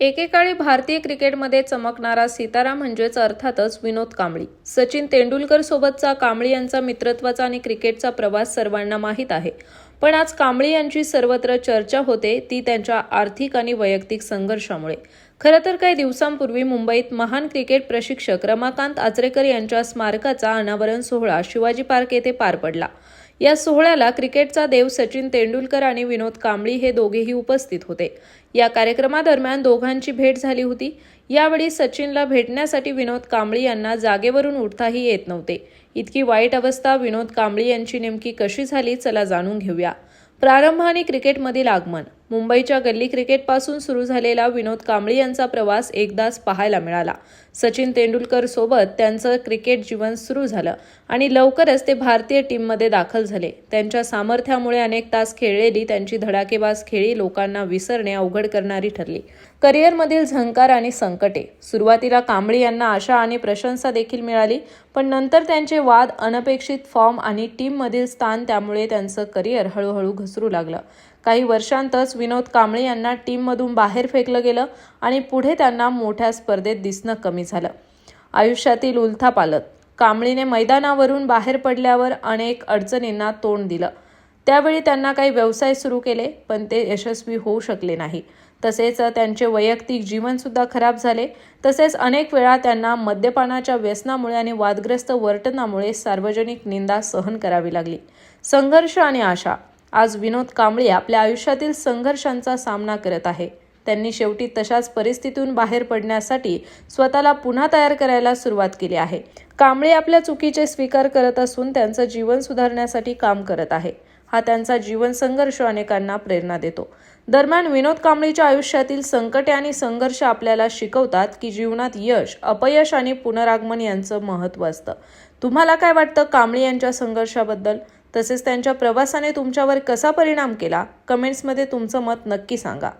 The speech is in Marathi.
एकेकाळी भारतीय क्रिकेटमध्ये चमकणारा सितारा म्हणजेच अर्थातच विनोद कांबळी. सचिन तेंडुलकर सोबतचा कांबळी यांचा मित्रत्वाचा आणि क्रिकेटचा प्रवास सर्वांना माहीत आहे. पण आज कांबळी यांची सर्वत्र चर्चा होते ती त्यांच्या आर्थिक आणि वैयक्तिक संघर्षामुळे. खरं तर काही दिवसांपूर्वी मुंबईत महान क्रिकेट प्रशिक्षक रमाकांत आचरेकर यांच्या स्मारकाचा अनावरण सोहळा शिवाजी पार्क येथे पार पडला. या सोहळ्याला क्रिकेटचा देव सचिन तेंडुलकर आणि विनोद कांबळी हे दोघेही उपस्थित होते. या कार्यक्रमादरम्यान दोघांची भेट झाली होती. यावेळी सचिनला भेटण्यासाठी विनोद कांबळी यांना जागेवरून उठताही येत नव्हते. इतकी वाईट अवस्था विनोद कांबळी यांची नेमकी कशी झाली चला जाणून घेऊया. प्रारंभ आणि क्रिकेटमधील आगमन. मुंबईच्या गल्ली क्रिकेटपासून सुरू झालेला विनोद कांबळी यांचा प्रवास एकदाच पाहायला मिळाला. सचिन तेंडुलकर सोबत त्यांचं क्रिकेट जीवन सुरू झालं आणि लवकरच ते भारतीय टीममध्ये दाखल झाले. त्यांच्या सामर्थ्यामुळे अनेक तास खेळलेली त्यांची धडाकेबाज खेळी लोकांना विसरणे अवघड करणारी ठरली. करिअरमधील झंकार आणि संकटे. सुरुवातीला कांबळी यांना आशा आणि प्रशंसा देखील मिळाली पण नंतर त्यांचे वाद अनपेक्षित फॉर्म आणि टीममधील स्थान त्यामुळे त्यांचं करिअर हळूहळू घसरू लागलं. काही वर्षांतच विनोद कांबळे यांना टीममधून बाहेर फेकलं गेलं आणि पुढे त्यांना मोठ्या स्पर्धेत दिसणं कमी झालं. आयुष्यातील उलथापालत कांबळीने मैदानावरून बाहेर पडल्यावर अनेक अडचणींना तोंड दिलं. त्यावेळी त्यांना काही व्यवसाय सुरू केले पण ते यशस्वी होऊ शकले नाही. तसेच त्यांचे वैयक्तिक जीवनसुद्धा खराब झाले. तसेच अनेक वेळा त्यांना मद्यपानाच्या व्यसनामुळे आणि वादग्रस्त वर्तनामुळे सार्वजनिक निंदा सहन करावी लागली. संघर्ष आणि आशा आज विनोद कांबळे आपल्या आयुष्यातील संघर्षांचा सामना करत आहे. त्यांनी शेवटी तशाच परिस्थितीतून बाहेर पडण्यासाठी स्वतःला पुन्हा तयार करायला सुरुवात केली आहे. कांबळे आपल्या चुकीचे स्वीकार करत असून त्यांचं जीवन सुधारण्यासाठी काम करत आहे. हा त्यांचा जीवन संघर्ष अनेकांना प्रेरणा देतो. दरम्यान विनोद कांबळीच्या आयुष्यातील संकटे आणि संघर्ष आपल्याला शिकवतात की जीवनात यश अपयश आणि पुनरागमन यांचं महत्त्व असतं. तुम्हाला काय वाटतं कांबळे यांच्या संघर्षाबद्दल? तसेच त्यांच्या प्रवासाने तुमच्यावर कसा परिणाम केला? कमेंट्समध्ये तुमचं मत नक्की सांगा.